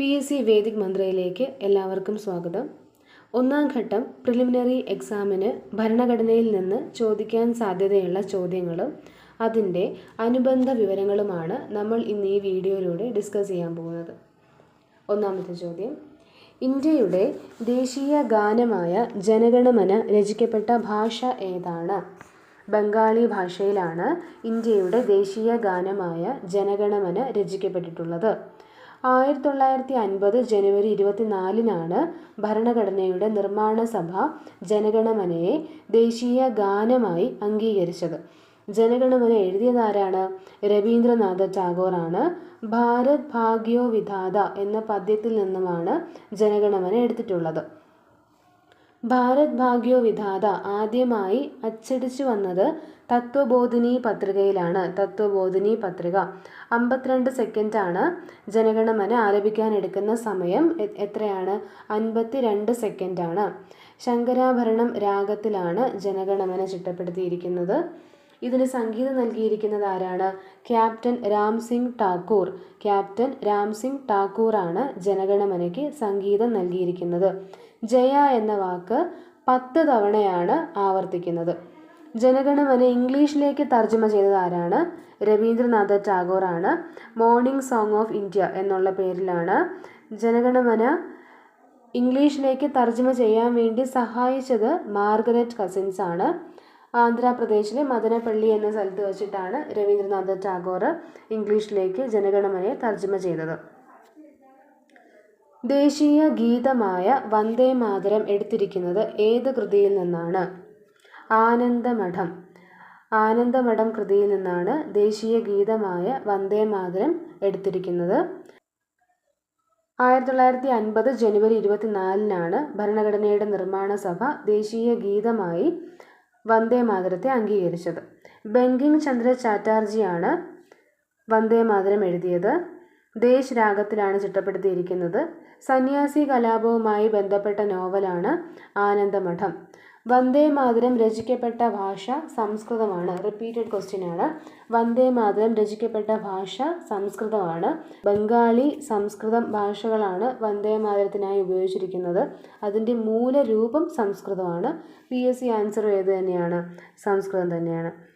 P S C Vedic മന്ത്രയിലേക്ക് എല്ലാവർക്കും സ്വാഗതം. ഒന്നാം ഘട്ടം പ്രിലിമിനറി എക്സാമിന് ഭരണഘടനയിൽ നിന്ന് ചോദിക്കാൻ സാധ്യതയുള്ള ചോദ്യങ്ങളും അതിന്റെ അനുബന്ധ വിവരങ്ങളുമാണ് നമ്മൾ ഇന്ന് ഈ വീഡിയോയിലൂടെ ഡിസ്കസ് ചെയ്യാൻ പോകുന്നത്. ഒന്നാമത്തെ ചോദ്യം. ഇന്ത്യയുടെ ദേശീയ ഗാനമായ ജനഗണമന രചിക്കപ്പെട്ട ഭാഷ ഏതാണ്? ബംഗാളി ഭാഷയിലാണ് ഇന്ത്യയുടെ ദേശീയ ഗാനമായ ജനഗണമന രചിക്കപ്പെട്ടിട്ടുള്ളത്. ആയിരത്തി തൊള്ളായിരത്തി അൻപത് ജനുവരി ഇരുപത്തിനാലിനാണ് ഭരണഘടനയുടെ നിർമ്മാണ സഭ ജനഗണമനയെ ദേശീയ ഗാനമായി അംഗീകരിച്ചത്. ജനഗണമന എഴുതിയതാരാണ് രവീന്ദ്രനാഥ ടാഗോറാണ്. ഭാരത് ഭാഗ്യോ വിധാത എന്ന പദ്യത്തിൽ നിന്നുമാണ് ജനഗണമന എടുത്തിട്ടുള്ളത്. ഭാരത് ഭാഗ്യോ വിധാത ആദ്യമായി അച്ചടിച്ചു വന്നത് തത്വബോധിനി പത്രികയിലാണ്. തത്വബോധിനി പത്രിക. അമ്പത്തിരണ്ട് സെക്കൻഡാണ് ജനഗണമന ആലപിക്കാൻ എടുക്കുന്ന സമയം എത്രയാണ്? അൻപത്തി രണ്ട് സെക്കൻഡാണ്. ശങ്കരാഭരണം രാഗത്തിലാണ് ജനഗണമന ചിട്ടപ്പെടുത്തിയിരിക്കുന്നത്. ഇതിന് സംഗീതം നൽകിയിരിക്കുന്നത് ആരാണ്? ക്യാപ്റ്റൻ രാം സിംഗ് ടാക്കൂർ. ക്യാപ്റ്റൻ രാം സിംഗ് ടാക്കൂറാണ് ജനഗണമനയ്ക്ക് സംഗീതം നൽകിയിരിക്കുന്നത്. ജയ എന്ന വാക്ക് പത്ത് തവണയാണ് ആവർത്തിക്കുന്നത്. ജനഗണമന ഇംഗ്ലീഷിലേക്ക് തർജമ ചെയ്തത് ആരാണ്? രവീന്ദ്രനാഥ ടാഗോറാണ്. മോർണിംഗ് സോങ് ഓഫ് ഇന്ത്യ എന്നുള്ള പേരിലാണ് ജനഗണമന ഇംഗ്ലീഷിലേക്ക് തർജമ ചെയ്യാൻ വേണ്ടി സഹായിച്ചത് മാർഗരറ്റ് കസിൻസ് ആണ്. ആന്ധ്രാപ്രദേശിലെ മദനപ്പള്ളി എന്ന സ്ഥലത്ത് വെച്ചിട്ടാണ് രവീന്ദ്രനാഥ ടാഗോർ ഇംഗ്ലീഷിലേക്ക് ജനഗണമനയെ തർജമ ചെയ്തത്. ദേശീയ ഗീതമായ വന്ദേ മാതരം എടുത്തിരിക്കുന്നത് ഏത് കൃതിയിൽ നിന്നാണ്? ആനന്ദമഠം. ആനന്ദമഠം കൃതിയിൽ നിന്നാണ് ദേശീയ ഗീതമായ വന്ദേ മാതരം എടുത്തിരിക്കുന്നത്. ആയിരത്തി തൊള്ളായിരത്തി അൻപത് ജനുവരി ഇരുപത്തിനാലിനാണ് ഭരണഘടനയുടെ നിർമ്മാണ സഭ ദേശീയ ഗീതമായി വന്ദേ മാതരത്തെ അംഗീകരിച്ചത്. ബങ്കിങ് ചന്ദ്ര ചാറ്റാർജിയാണ് വന്ദേ മാതരം എഴുതിയത്. ദേശ് രാഗത്തിലാണ് ചിട്ടപ്പെടുത്തിയിരിക്കുന്നത്. സന്യാസി കലാപവുമായി ബന്ധപ്പെട്ട നോവലാണ് ആനന്ദമഠം. വന്ദേ മാതരം രചിക്കപ്പെട്ട ഭാഷ സംസ്കൃതമാണ്. റിപ്പീറ്റഡ് ക്വസ്റ്റ്യൻ ആണ്. വന്ദേ മാതരം രചിക്കപ്പെട്ട ഭാഷ സംസ്കൃതമാണ്. ബംഗാളി സംസ്കൃതം ഭാഷകളാണ് വന്ദേ മാതരത്തിനായി ഉപയോഗിച്ചിരിക്കുന്നത്. അതിന്റെ മൂലരൂപം സംസ്കൃതമാണ്. പി എസ് സി ആൻസർ ഏത് തന്നെയാണ്? സംസ്കൃതം തന്നെയാണ്.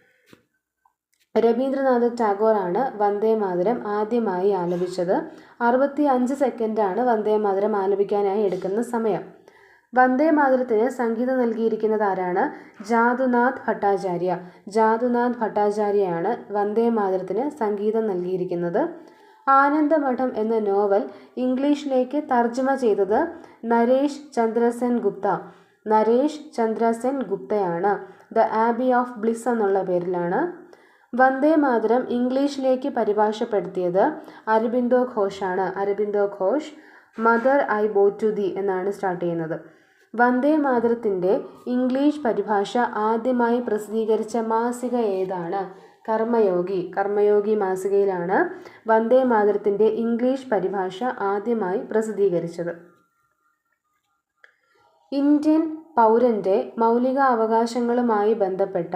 രവീന്ദ്രനാഥ് ടാഗോറാണ് വന്ദേ മാതരം ആദ്യമായി ആലപിച്ചത്. അറുപത്തി അഞ്ച് സെക്കൻഡാണ് വന്ദേ മാതരം ആലപിക്കാനായി എടുക്കുന്ന സമയം. വന്ദേ മാതരത്തിന് സംഗീതം നൽകിയിരിക്കുന്നത് ആരാണ്? ജാദുനാഥ് ഭട്ടാചാര്യ. ജാദുനാഥ് ഭട്ടാചാര്യയാണ് വന്ദേ മാതരത്തിന് സംഗീതം നൽകിയിരിക്കുന്നത്. ആനന്ദമഠം എന്ന നോവൽ ഇംഗ്ലീഷിലേക്ക് തർജമ ചെയ്തത് നരേഷ് ചന്ദ്രസെൻ ഗുപ്ത. നരേഷ് ചന്ദ്രസെൻ ഗുപ്തയാണ്. ദ ആബി ഓഫ് ബ്ലിസ് എന്നുള്ള പേരിലാണ്. വന്ദേ മാതരം ഇംഗ്ലീഷിലേക്ക് പരിഭാഷപ്പെടുത്തിയത് Aurobindo ഘോഷാണ്. Aurobindo Ghosh mother I bow to thee എന്നാണ് സ്റ്റാർട്ട് ചെയ്യുന്നത്. വന്ദേ മാതരത്തിന്റെ ഇംഗ്ലീഷ് പരിഭാഷ ആദ്യമായി പ്രസിദ്ധീകരിച്ച മാസിക ഏതാണ്? കർമ്മയോഗി. കർമ്മയോഗി മാസികയിലാണ് വന്ദേ മാതരത്തിന്റെ ഇംഗ്ലീഷ് പരിഭാഷ ആദ്യമായി പ്രസിദ്ധീകരിച്ചത്. ഇന്ത്യൻ പൗരന്റെ മൗലിക അവകാശങ്ങളുമായി ബന്ധപ്പെട്ട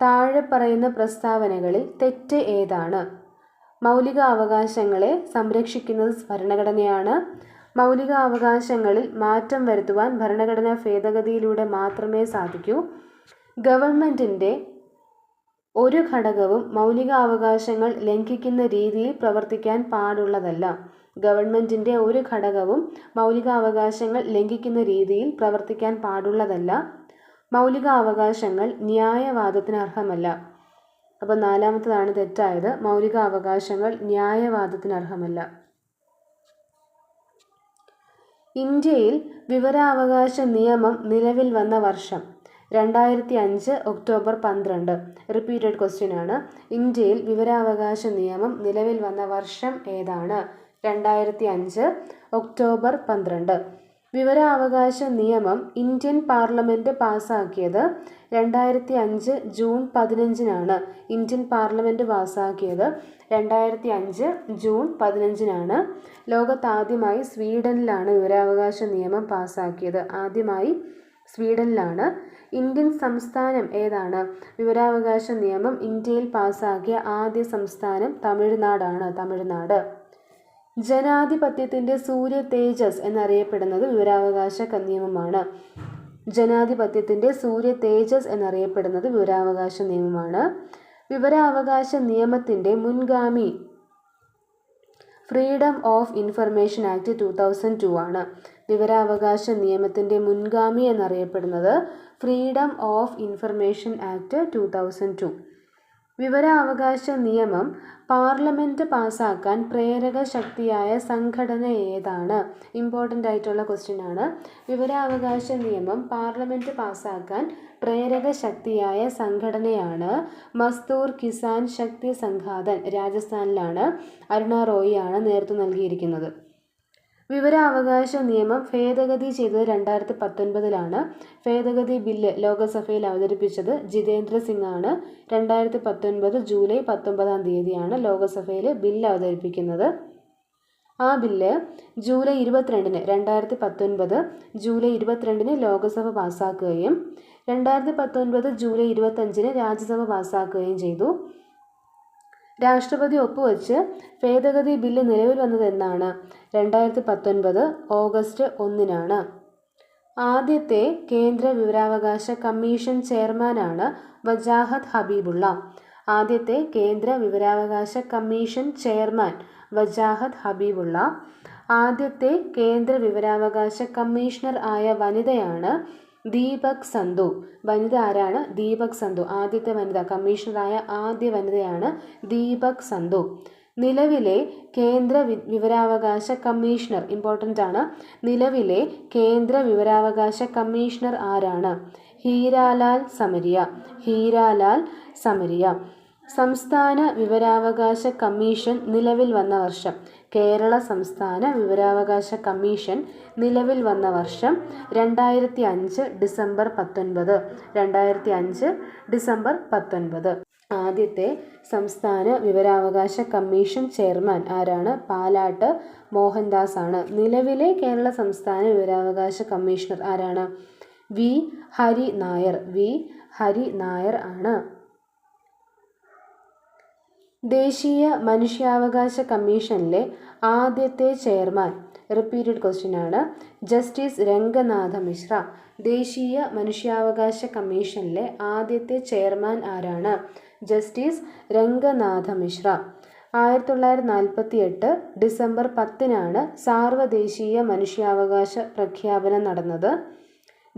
താഴെ പറയുന്ന പ്രസ്താവനകളിൽ തെറ്റ് ഏതാണ്? മൗലിക അവകാശങ്ങളെ സംരക്ഷിക്കുന്നത് ഭരണഘടനയാണ്. മൗലിക അവകാശങ്ങളിൽ മാറ്റം വരുത്തുവാൻ ഭരണഘടനാ ഭേദഗതിയിലൂടെ മാത്രമേ സാധിക്കൂ. ഗവൺമെന്റിന്റെ ഒരു ഘടകവും മൗലിക അവകാശങ്ങൾ ലംഘിക്കുന്ന രീതിയിൽ പ്രവർത്തിക്കാൻ പാടുള്ളതല്ല. ഗവൺമെന്റിന്റെ ഒരു ഘടകവും മൗലിക അവകാശങ്ങൾ ലംഘിക്കുന്ന രീതിയിൽ പ്രവർത്തിക്കാൻ പാടുള്ളതല്ല. മൗലിക അവകാശങ്ങൾ ന്യായവാദത്തിന് അർഹമല്ല. അപ്പോൾ നാലാമത്തതാണ് തെറ്റായത്. മൗലികാവകാശങ്ങൾ ന്യായവാദത്തിന് അർഹമല്ല. ഇന്ത്യയിൽ വിവരാവകാശ നിയമം നിലവിൽ വന്ന വർഷം രണ്ടായിരത്തി അഞ്ച് ഒക്ടോബർ പന്ത്രണ്ട്. റിപ്പീറ്റഡ് ക്വസ്റ്റ്യൻ ആണ്. ഇന്ത്യയിൽ വിവരാവകാശ നിയമം നിലവിൽ വന്ന വർഷം ഏതാണ്? രണ്ടായിരത്തി അഞ്ച് ഒക്ടോബർ പന്ത്രണ്ട്. വിവരാവകാശ നിയമം ഇന്ത്യൻ പാർലമെന്റ് പാസ്സാക്കിയത് രണ്ടായിരത്തി അഞ്ച് ജൂൺ പതിനഞ്ചിനാണ്. ഇന്ത്യൻ പാർലമെന്റ് പാസ്സാക്കിയത് രണ്ടായിരത്തി അഞ്ച് ജൂൺ പതിനഞ്ചിനാണ്. ലോകത്താദ്യമായി സ്വീഡനിലാണ് വിവരാവകാശ നിയമം പാസാക്കിയത്. ആദ്യമായി സ്വീഡനിലാണ്. ഇന്ത്യൻ സംസ്ഥാനം ഏതാണ്? വിവരാവകാശ നിയമം ഇന്ത്യയിൽ പാസാക്കിയ ആദ്യ സംസ്ഥാനം തമിഴ്നാടാണ്. തമിഴ്നാട്. ജനാധിപത്യത്തിന്റെ സൂര്യ തേജസ് എന്നറിയപ്പെടുന്നത് വിവരാവകാശ നിയമമാണ് ജനാധിപത്യത്തിന്റെ സൂര്യ തേജസ് എന്നറിയപ്പെടുന്നത് വിവരാവകാശ നിയമമാണ്. വിവരാവകാശ നിയമത്തിന്റെ മുൻഗാമി freedom of information act two thousand two ആണ്. വിവരാവകാശ നിയമത്തിന്റെ മുൻഗാമി എന്നറിയപ്പെടുന്നത് freedom of information act two thousand two വിവരാവകാശ നിയമം പാർലമെന്റ് പാസ്സാക്കാൻ പ്രേരക ശക്തിയായ സംഘടന ഏതാണ്? ഇമ്പോർട്ടന്റ് ആയിട്ടുള്ള ക്വസ്റ്റ്യൻ ആണ്. വിവരാവകാശ നിയമം പാർലമെന്റ് പാസ്സാക്കാൻ പ്രേരക ശക്തിയായ സംഘടനയാണ് മസ്തൂർ കിസാൻ ശക്തി സംഘാതൻ രാജസ്ഥാനിലാണ്. അരുണ റോയിയാണ് നേതൃത്വം നൽകിയിരിക്കുന്നത്. വിവരാവകാശ നിയമം ഭേദഗതി ചെയ്തത് രണ്ടായിരത്തി പത്തൊൻപതിലാണ് ഭേദഗതി ബില്ല് ലോകസഭയിൽ അവതരിപ്പിച്ചത് ജിതേന്ദ്ര സിംഗ് ആണ് രണ്ടായിരത്തി പത്തൊൻപത് ജൂലൈ പത്തൊമ്പതാം തീയതിയാണ് ലോകസഭയിൽ ബില്ല് അവതരിപ്പിക്കുന്നത്. ആ ബില്ല് ജൂലൈ ഇരുപത്തിരണ്ടിന് രണ്ടായിരത്തി പത്തൊൻപത് ജൂലൈ ഇരുപത്തിരണ്ടിന് ലോകസഭ പാസ്സാക്കുകയും രണ്ടായിരത്തി പത്തൊൻപത് ജൂലൈ ഇരുപത്തഞ്ചിന് രാജ്യസഭ പാസ്സാക്കുകയും ചെയ്തു. രാഷ്ട്രപതി ഒപ്പുവെച്ച് ഭേദഗതി ബില്ല് നിലവിൽ വന്നത് എന്നാണ്. രണ്ടായിരത്തി പത്തൊൻപത് ഓഗസ്റ്റ് ഒന്നിനാണ്. ആദ്യത്തെ കേന്ദ്ര വിവരാവകാശ കമ്മീഷൻ ചെയർമാനാണ് വജാഹത്ത് ഹബീബുള്ള. ആദ്യത്തെ കേന്ദ്ര വിവരാവകാശ കമ്മീഷൻ ചെയർമാൻ വജാഹത്ത് ഹബീബുള്ള. ആദ്യത്തെ കേന്ദ്ര വിവരാവകാശ കമ്മീഷണർ ആയ വനിതയാണ് ദീപക് സന്ധു വനിത ആരാണ് ദീപക് സന്ധു ആദ്യത്തെ വനിത കമ്മീഷണറായ ആദ്യ വനിതയാണ് ദീപക് സന്ധു നിലവിലെ കേന്ദ്ര വിവരാവകാശ കമ്മീഷണർ ഇമ്പോർട്ടന്റ് ആണ്. നിലവിലെ കേന്ദ്ര വിവരാവകാശ കമ്മീഷണർ ആരാണ്? ഹീരാലാൽ സമരിയ. ഹീരാലാൽ സമരിയ. സംസ്ഥാന വിവരാവകാശ കമ്മീഷൻ നിലവിൽ വന്ന വർഷം. കേരള സംസ്ഥാന വിവരാവകാശ കമ്മീഷൻ നിലവിൽ വന്ന വർഷം രണ്ടായിരത്തി അഞ്ച് ഡിസംബർ പത്തൊൻപത്. രണ്ടായിരത്തി അഞ്ച് ഡിസംബർ പത്തൊൻപത്. ആദ്യത്തെ സംസ്ഥാന വിവരാവകാശ കമ്മീഷൻ ചെയർമാൻ ആരാണ്? പാലാട്ട് മോഹൻദാസ് ആണ് നിലവിലെ കേരള സംസ്ഥാന വിവരാവകാശ കമ്മീഷണർ ആരാണ്? വി. ഹരി നായർ. വി. ഹരി നായർ ആണ്. ദേശീയ മനുഷ്യാവകാശ കമ്മീഷനിലെ ആദ്യത്തെ ചെയർമാൻ. റിപ്പീറ്റഡ് ക്വസ്റ്റ്യൻ ആണ്. ജസ്റ്റിസ് രംഗനാഥ മിശ്ര ദേശീയ മനുഷ്യാവകാശ കമ്മീഷനിലെ ആദ്യത്തെ ചെയർമാൻ ആരാണ്? ജസ്റ്റിസ് രംഗനാഥ മിശ്ര ആയിരത്തി തൊള്ളായിരത്തി നാൽപ്പത്തി എട്ട് ഡിസംബർ പത്തിനാണ് സാർവദേശീയ മനുഷ്യാവകാശ പ്രഖ്യാപനം നടന്നത്.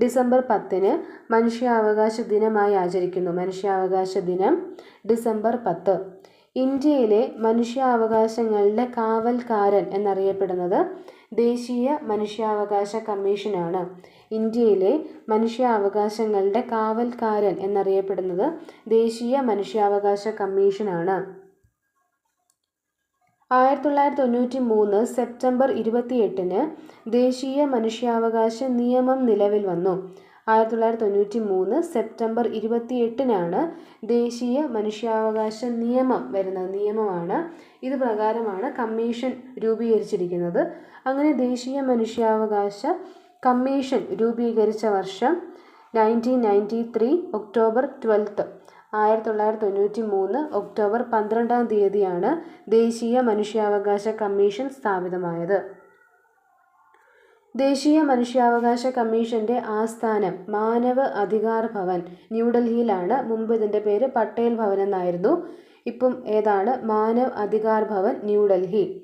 ഡിസംബർ പത്തിന് മനുഷ്യാവകാശ ദിനമായി ആചരിക്കുന്നു. മനുഷ്യാവകാശ ദിനം ഡിസംബർ പത്ത്. ഇന്ത്യയിലെ മനുഷ്യാവകാശങ്ങളുടെ കാവൽക്കാരൻ എന്നറിയപ്പെടുന്നത് ദേശീയ മനുഷ്യാവകാശ കമ്മീഷനാണ്. ഇന്ത്യയിലെ മനുഷ്യാവകാശങ്ങളുടെ കാവൽക്കാരൻ എന്നറിയപ്പെടുന്നത് ദേശീയ മനുഷ്യാവകാശ കമ്മീഷനാണ്. ആയിരത്തി തൊള്ളായിരത്തി തൊണ്ണൂറ്റി മൂന്ന് സെപ്റ്റംബർ ഇരുപത്തിയെട്ടിന് ദേശീയ മനുഷ്യാവകാശ നിയമം നിലവിൽ വന്നു. ആയിരത്തി തൊള്ളായിരത്തി തൊണ്ണൂറ്റി മൂന്ന് സെപ്റ്റംബർ ഇരുപത്തി എട്ടിനാണ് ദേശീയ മനുഷ്യാവകാശ നിയമം വരുന്നത്. നിയമമാണ്. ഇത് പ്രകാരമാണ് കമ്മീഷൻ രൂപീകരിച്ചിരിക്കുന്നത്. അങ്ങനെ ദേശീയ മനുഷ്യാവകാശ കമ്മീഷൻ രൂപീകരിച്ച വർഷം nineteen ninety three October twelfth ആയിരത്തി തൊള്ളായിരത്തി തൊണ്ണൂറ്റി മൂന്ന് ഒക്ടോബർ പന്ത്രണ്ടാം തീയതിയാണ് ദേശീയ മനുഷ്യാവകാശ കമ്മീഷൻ സ്ഥാപിതമായത്. ദേശീയ മനുഷ്യാവകാശ കമ്മീഷന്റെ ആസ്ഥാനം മാനവ അധികാർ ഭവൻ ന്യൂഡൽഹിയിലാണ്. മുമ്പ് ഇതിന്റെ പേര് പട്ടേൽ ഭവൻ എന്നായിരുന്നു. ഇപ്പം ഏതാണ്? മാനവ് അധികാർ ഭവൻ ന്യൂഡൽഹി.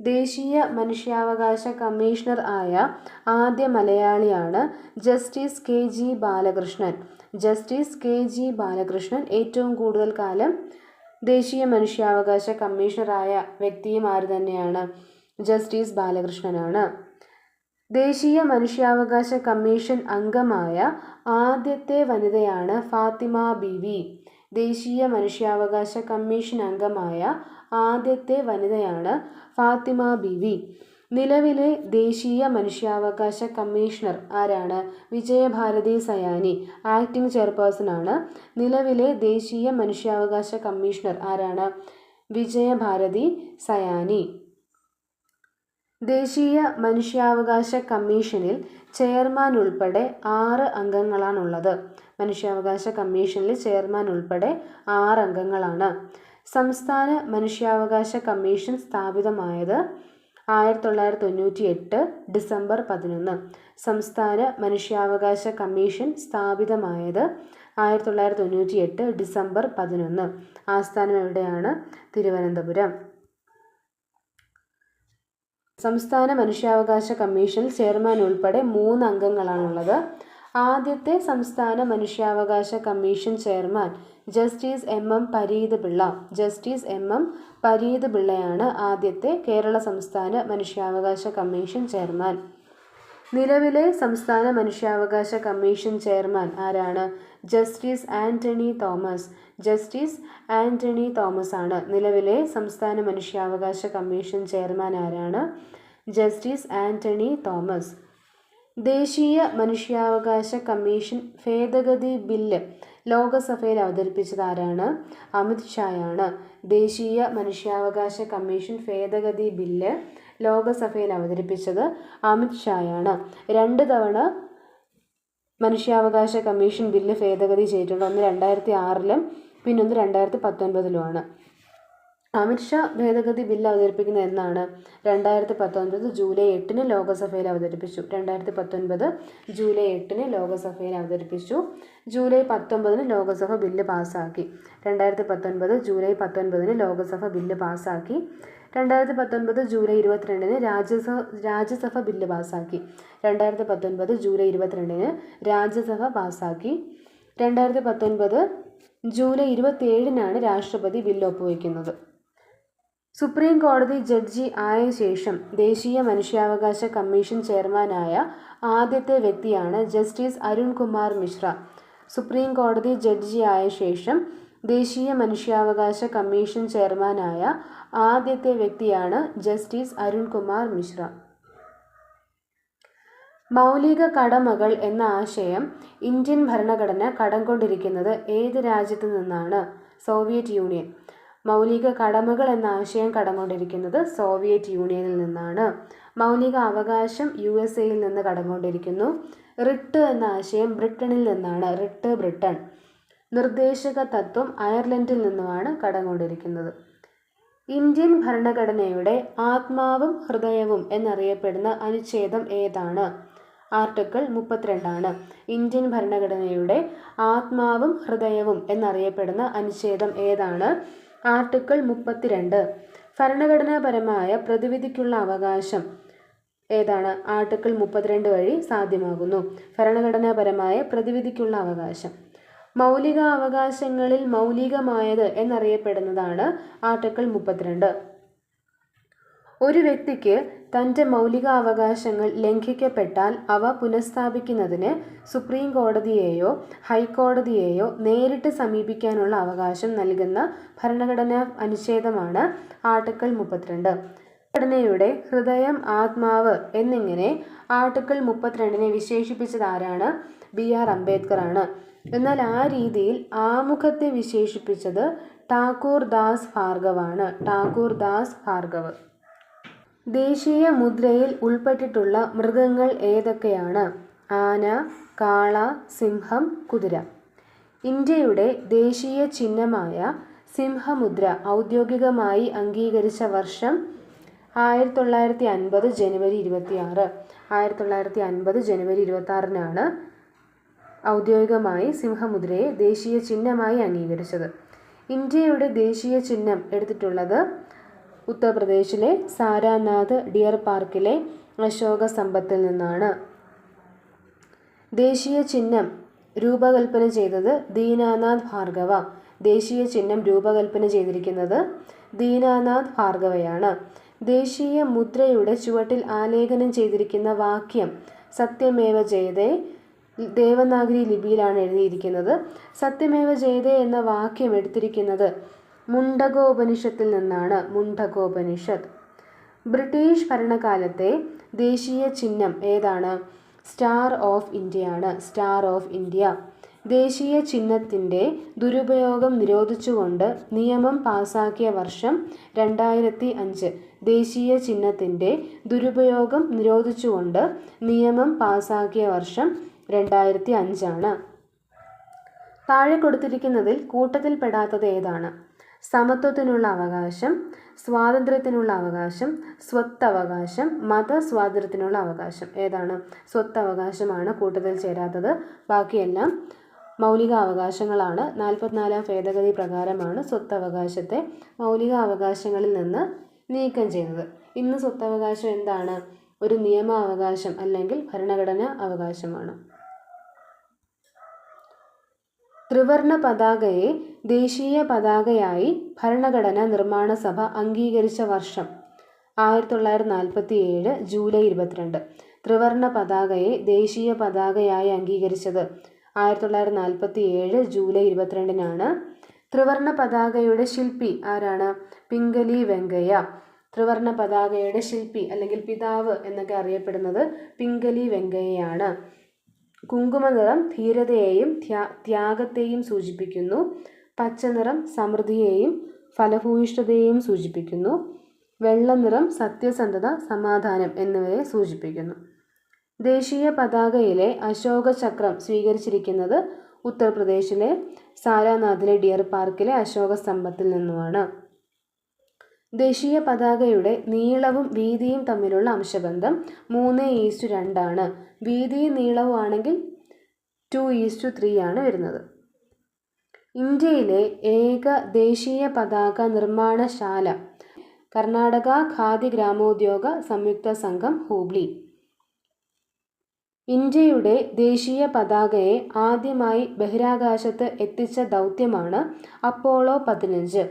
ദേശീയ മനുഷ്യാവകാശ കമ്മീഷണർ ആയ ആദ്യ മലയാളിയാണ് justice K G Balakrishnan. Justice K G Balakrishnan ഏറ്റവും കൂടുതൽ കാലം ദേശീയ മനുഷ്യാവകാശ കമ്മീഷണറായ വ്യക്തിയും ആര് തന്നെയാണ്? ജസ്റ്റിസ് ബാലകൃഷ്ണനാണ്. ദേശീയ മനുഷ്യാവകാശ കമ്മീഷൻ അംഗമായ ആദ്യത്തെ വനിതയാണ് ഫാത്തിമ ബിവി. ദേശീയ മനുഷ്യാവകാശ കമ്മീഷൻ അംഗമായ ആദ്യത്തെ വനിതയാണ് ഫാത്തിമ ബിവി. നിലവിലെ ദേശീയ മനുഷ്യാവകാശ കമ്മീഷണർ ആരാണ്? വിജയഭാരതി സയാനി ആക്ടിംഗ് ചെയർപേഴ്സൺ ആണ്. നിലവിലെ ദേശീയ മനുഷ്യാവകാശ കമ്മീഷണർ ആരാണ്? വിജയഭാരതി സയാനി. ദേശീയ മനുഷ്യാവകാശ കമ്മീഷനിൽ ചെയർമാൻ ഉൾപ്പെടെ ആറ് അംഗങ്ങളാണുള്ളത്. മനുഷ്യാവകാശ കമ്മീഷനിൽ ചെയർമാൻ ഉൾപ്പെടെ ആറ് അംഗങ്ങളാണ്. സംസ്ഥാന മനുഷ്യാവകാശ കമ്മീഷൻ സ്ഥാപിതമായത് ആയിരത്തി തൊള്ളായിരത്തി തൊണ്ണൂറ്റി എട്ട് ഡിസംബർ പതിനൊന്ന്. സംസ്ഥാന മനുഷ്യാവകാശ കമ്മീഷൻ സ്ഥാപിതമായത് ആയിരത്തി തൊള്ളായിരത്തി തൊണ്ണൂറ്റി എട്ട് ഡിസംബർ പതിനൊന്ന്. ആസ്ഥാനം എവിടെയാണ്? തിരുവനന്തപുരം. സംസ്ഥാന മനുഷ്യാവകാശ കമ്മീഷൻ ചെയർമാൻ ഉൾപ്പെടെ മൂന്ന് അംഗങ്ങളാണുള്ളത്. ആദ്യത്തെ സംസ്ഥാന മനുഷ്യാവകാശ commission chairman justice M M Pareeth Pillai justice M M Pareeth പിള്ളയാണ് ആദ്യത്തെ കേരള സംസ്ഥാന മനുഷ്യാവകാശ കമ്മീഷൻ ചെയർമാൻ. നിലവിലെ സംസ്ഥാന മനുഷ്യാവകാശ കമ്മീഷൻ ചെയർമാൻ ആരാണ്? ജസ്റ്റിസ് ആന്റണി തോമസ്. ജസ്റ്റിസ് ആന്റണി തോമസ് ആണ് നിലവിലെ സംസ്ഥാന മനുഷ്യാവകാശ കമ്മീഷൻ ചെയർമാൻ ആരാണ്? ജസ്റ്റിസ് ആന്റണി തോമസ്. ദേശീയ മനുഷ്യാവകാശ കമ്മീഷൻ ഭേദഗതി ബില്ല് ലോകസഭയിൽ അവതരിപ്പിച്ചത് ആരാണ്? അമിത് ഷായാണ്. ദേശീയ മനുഷ്യാവകാശ കമ്മീഷൻ ഭേദഗതി ബില്ല് ലോകസഭയിൽ അവതരിപ്പിച്ചത് അമിത് ഷായാണ്. രണ്ട് തവണ മനുഷ്യാവകാശ കമ്മീഷൻ ബില്ല് ഭേദഗതി ചെയ്തിട്ടുണ്ട്. ഒന്ന് രണ്ടായിരത്തി ആറിലും പിന്നൊന്ന് രണ്ടായിരത്തി പത്തൊൻപതിലുമാണ് അമിത്ഷാ ഭേദഗതി ബിൽ അവതരിപ്പിക്കുന്ന എന്നാണ് രണ്ടായിരത്തി പത്തൊൻപത് ജൂലൈ എട്ടിന് ലോകസഭയിൽ അവതരിപ്പിച്ചു. രണ്ടായിരത്തി പത്തൊൻപത് ജൂലൈ എട്ടിന് ലോകസഭയിൽ അവതരിപ്പിച്ചു. ജൂലൈ പത്തൊമ്പതിന് ലോകസഭ ബില്ല് പാസ്സാക്കി. രണ്ടായിരത്തി പത്തൊൻപത് ജൂലൈ പത്തൊൻപതിന് ലോകസഭ ബില്ല് പാസ്സാക്കി. രണ്ടായിരത്തി പത്തൊൻപത് ജൂലൈ ഇരുപത്തിരണ്ടിന് രാജ്യസഭ രാജ്യസഭ ബില്ല് പാസ്സാക്കി. രണ്ടായിരത്തി പത്തൊൻപത് ജൂലൈ ഇരുപത്തിരണ്ടിന് രാജ്യസഭ പാസ്സാക്കി. രണ്ടായിരത്തി പത്തൊൻപത് ജൂലൈ ഇരുപത്തിയേഴിനാണ് രാഷ്ട്രപതി ബില്ല് ഒപ്പുവയ്ക്കുന്നത് സുപ്രീം കോടതി ജഡ്ജി ആയ ശേഷം ദേശീയ മനുഷ്യാവകാശ കമ്മീഷൻ ചെയർമാനായ ആദ്യത്തെ വ്യക്തിയാണ് ജസ്റ്റിസ് അരുൺ കുമാർ മിശ്ര. സുപ്രീം കോടതി ജഡ്ജി ആയ ശേഷം ദേശീയ മനുഷ്യാവകാശ കമ്മീഷൻ ചെയർമാനായ ആദ്യത്തെ വ്യക്തിയാണ് ജസ്റ്റിസ് അരുൺ കുമാർ മിശ്ര. മൗലിക കടമകൾ എന്ന ആശയം ഇന്ത്യൻ ഭരണഘടന കടം കൊണ്ടിരിക്കുന്നത് ഏത് രാജ്യത്തു നിന്നാണ്? Soviet union. മൗലിക കടമകൾ എന്ന ആശയം കടം കൊണ്ടിരിക്കുന്നത് സോവിയറ്റ് യൂണിയനിൽ നിന്നാണ്. മൗലിക അവകാശം യു എസ് എയിൽ നിന്ന് കടംകൊണ്ടിരിക്കുന്നു. റിട്ട് എന്ന ആശയം ബ്രിട്ടനിൽ നിന്നാണ്. Writ Britain. നിർദ്ദേശക തത്വം അയർലൻഡിൽ നിന്നുമാണ് കടംകൊണ്ടിരിക്കുന്നത്. ഇന്ത്യൻ ഭരണഘടനയുടെ ആത്മാവും ഹൃദയവും എന്നറിയപ്പെടുന്ന അനുച്ഛേദം ഏതാണ്? ആർട്ടിക്കിൾ മുപ്പത്തിരണ്ടാണ്. ഇന്ത്യൻ ഭരണഘടനയുടെ ആത്മാവും ഹൃദയവും എന്നറിയപ്പെടുന്ന അനുച്ഛേദം ഏതാണ്? ആർട്ടിക്കിൾ മുപ്പത്തിരണ്ട്. ഭരണഘടനാപരമായ പ്രതിവിധിക്കുള്ള അവകാശം ഏതാണ്? ആർട്ടിക്കിൾ മുപ്പത്തിരണ്ട് വഴി സാധ്യമാകുന്നു. ഭരണഘടനാപരമായ പ്രതിവിധിക്കുള്ള അവകാശം. മൗലിക അവകാശങ്ങളിൽ മൗലികമായത് എന്നറിയപ്പെടുന്നതാണ് ആർട്ടിക്കിൾ മുപ്പത്തിരണ്ട്. ഒരു വ്യക്തിക്ക് തന്റെ മൗലികാവകാശങ്ങൾ ലംഘിക്കപ്പെട്ടാൽ അവ പുനഃസ്ഥാപിക്കുന്നതിന് സുപ്രീം കോടതിയെയോ ഹൈക്കോടതിയെയോ നേരിട്ട് സമീപിക്കാനുള്ള അവകാശം നൽകുന്ന ഭരണഘടനാ അനുച്ഛേദമാണ് ആർട്ടിക്കിൾ മുപ്പത്തിരണ്ട്. ഭരണഘടനയുടെ ഹൃദയം ആത്മാവ് എന്നിങ്ങനെ ആർട്ടിക്കിൾ മുപ്പത്തിരണ്ടിനെ വിശേഷിപ്പിച്ചത് ആരാണ്? ബി ആർ അംബേദ്കർ ആണ്. എന്നാൽ ആ രീതിയിൽ ആമുഖത്തെ വിശേഷിപ്പിച്ചത് ടാക്കൂർ ദാസ് ഭാർഗവാണ്. ടാക്കൂർ ദാസ് ഭാർഗവ്. ദേശീയ മുദ്രയിൽ ഉൾപ്പെട്ടിട്ടുള്ള മൃഗങ്ങൾ ഏതൊക്കെയാണ്? ആന കാള സിംഹം കുതിര. ഇന്ത്യയുടെ ദേശീയ ചിഹ്നമായ സിംഹമുദ്ര ഔദ്യോഗികമായി അംഗീകരിച്ച വർഷം ആയിരത്തി തൊള്ളായിരത്തി അൻപത് ജനുവരി ഇരുപത്തി ആറ് ആയിരത്തി തൊള്ളായിരത്തി അൻപത് ജനുവരി ഇരുപത്തി ആറിനാണ് ഔദ്യോഗികമായി സിംഹമുദ്രയെ ദേശീയ ചിഹ്നമായി അംഗീകരിച്ചത്. ഇന്ത്യയുടെ ദേശീയ ചിഹ്നം എടുത്തിട്ടുള്ളത് ഉത്തർപ്രദേശിലെ സാരാനാഥ് ഡിയർ പാർക്കിലെ അശോക സമ്പത്തിൽ നിന്നാണ്. ദേശീയ ചിഹ്നം രൂപകൽപ്പന ചെയ്തത് ദീനാനാഥ് ഭാർഗവ. ദേശീയ ചിഹ്നം രൂപകൽപ്പന ചെയ്തിരിക്കുന്നത് ദീനാനാഥ് ഭാർഗവയാണ്. ദേശീയ മുദ്രയുടെ ചുവട്ടിൽ ആലേഖനം ചെയ്തിരിക്കുന്ന വാക്യം സത്യമേവ ജയതേ ദേവനാഗരി ലിപിയിലാണ് എഴുതിയിരിക്കുന്നത്. സത്യമേവ ജയതേ എന്ന വാക്യം എടുത്തിരിക്കുന്നത് മുണ്ടകോപനിഷത്തിൽ നിന്നാണ് മുണ്ടകോപനിഷത്ത്. ബ്രിട്ടീഷ് ഭരണകാലത്തെ ദേശീയ ചിഹ്നം ഏതാണ്? സ്റ്റാർ ഓഫ് ഇന്ത്യയാണ്. Star of India. ദേശീയ ചിഹ്നത്തിന്റെ ദുരുപയോഗം നിരോധിച്ചുകൊണ്ട് നിയമം പാസാക്കിയ വർഷം രണ്ടായിരത്തി അഞ്ച് ദേശീയ ചിഹ്നത്തിന്റെ ദുരുപയോഗം നിരോധിച്ചുകൊണ്ട് നിയമം പാസാക്കിയ വർഷം രണ്ടായിരത്തി അഞ്ചാണ് താഴെ കൊടുത്തിരിക്കുന്നതിൽ കൂട്ടത്തിൽപ്പെടാത്തത് ഏതാണ്? സമത്വത്തിനുള്ള അവകാശം സ്വാതന്ത്ര്യത്തിനുള്ള അവകാശം സ്വത്തവകാശം മതസ്വാതന്ത്ര്യത്തിനുള്ള അവകാശം. ഏതാണ്? സ്വത്തവകാശമാണ് കൂട്ടത്തിൽ ചേരാത്തത്. ബാക്കിയെല്ലാം മൗലിക അവകാശങ്ങളാണ് നാൽപ്പത്തിനാലാം ഭേദഗതി പ്രകാരമാണ് സ്വത്തവകാശത്തെ മൗലിക അവകാശങ്ങളിൽ നിന്ന് നീക്കം ചെയ്യുന്നത്. ഇന്ന് സ്വത്തവകാശം എന്താണ്? ഒരു നിയമ നിയമാവകാശം അല്ലെങ്കിൽ ഭരണഘടനാ അവകാശമാണ്. ത്രിവർണ പതാകയെ ദേശീയ പതാകയായി ഭരണഘടന നിർമ്മാണ സഭ അംഗീകരിച്ച വർഷം ആയിരത്തി തൊള്ളായിരത്തി നാൽപ്പത്തി ഏഴ് ജൂലൈ ഇരുപത്തിരണ്ട്. ത്രിവർണ പതാകയെ ദേശീയ പതാകയായി അംഗീകരിച്ചത് ആയിരത്തി തൊള്ളായിരത്തി നാൽപ്പത്തി ഏഴ് ജൂലൈ ഇരുപത്തിരണ്ടിനാണ്. ത്രിവർണ പതാകയുടെ ശില്പി ആരാണ്? പിംഗലി വെങ്കയ്യ. ത്രിവർണ പതാകയുടെ ശില്പി അല്ലെങ്കിൽ പിതാവ് എന്നൊക്കെ അറിയപ്പെടുന്നത് പിംഗലി വെങ്കയ്യയാണ്. കുങ്കുമനിറം ധീരതയെയും ത്യാഗത്തെയും സൂചിപ്പിക്കുന്നു. പച്ചനിറം സമൃദ്ധിയെയും ഫലഭൂയിഷ്ഠതയെയും സൂചിപ്പിക്കുന്നു. വെള്ളനിറം സത്യസന്ധത സമാധാനം എന്നിവയെ സൂചിപ്പിക്കുന്നു. ദേശീയ പതാകയിലെ അശോക ചക്രം സ്വീകരിച്ചിരിക്കുന്നത് ഉത്തർപ്രദേശിലെ സാരാനാഥിലെ ഡിയർ പാർക്കിലെ അശോക സ്തംഭത്തിൽ നിന്നുമാണ്. ദേശീയ പതാകയുടെ നീളവും വീതിയും തമ്മിലുള്ള അംശബന്ധം മൂന്ന് ഈസ്റ്റു രണ്ടാണ്. വീതിയും നീളവും ആണെങ്കിൽ ടു ഈസ്റ്റു ത്രീ ആണ് വരുന്നത്. ഇന്ത്യയിലെ ഏക ദേശീയ പതാക നിർമ്മാണശാല കർണാടക ഖാദി ഗ്രാമോദ്യോഗ സംയുക്ത സംഘം ഹൂബ്ലി. ഇന്ത്യയുടെ ദേശീയ പതാകയെ ആദ്യമായി ബഹിരാകാശത്ത് എത്തിച്ച ദൗത്യമാണ് അപ്പോളോ പതിനഞ്ച്.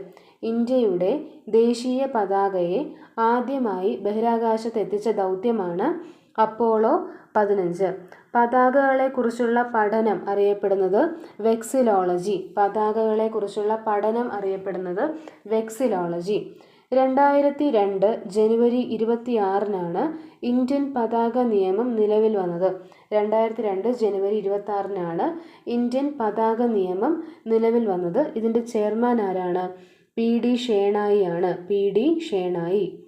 ഇന്ത്യയുടെ ദേശീയ പതാകയെ ആദ്യമായി ബഹിരാകാശത്തെത്തിച്ച ദൗത്യമാണ് അപ്പോളോ പതിനഞ്ച്. പതാകകളെക്കുറിച്ചുള്ള പഠനം അറിയപ്പെടുന്നത് വെക്സിലോളജി. പതാകകളെക്കുറിച്ചുള്ള പഠനം അറിയപ്പെടുന്നത് വെക്സിലോളജി. രണ്ടായിരത്തി രണ്ട് ജനുവരി ഇരുപത്തിയാറിനാണ് ഇന്ത്യൻ പതാക നിയമം നിലവിൽ വന്നത്. രണ്ടായിരത്തി രണ്ട് ജനുവരി ഇരുപത്തി ഇന്ത്യൻ പതാക നിയമം നിലവിൽ വന്നത്. ഇതിന്റെ ചെയർമാൻ ആരാണ്? പി ഡി ഷേണായി ആണ് പി ഡി ഷേണായി.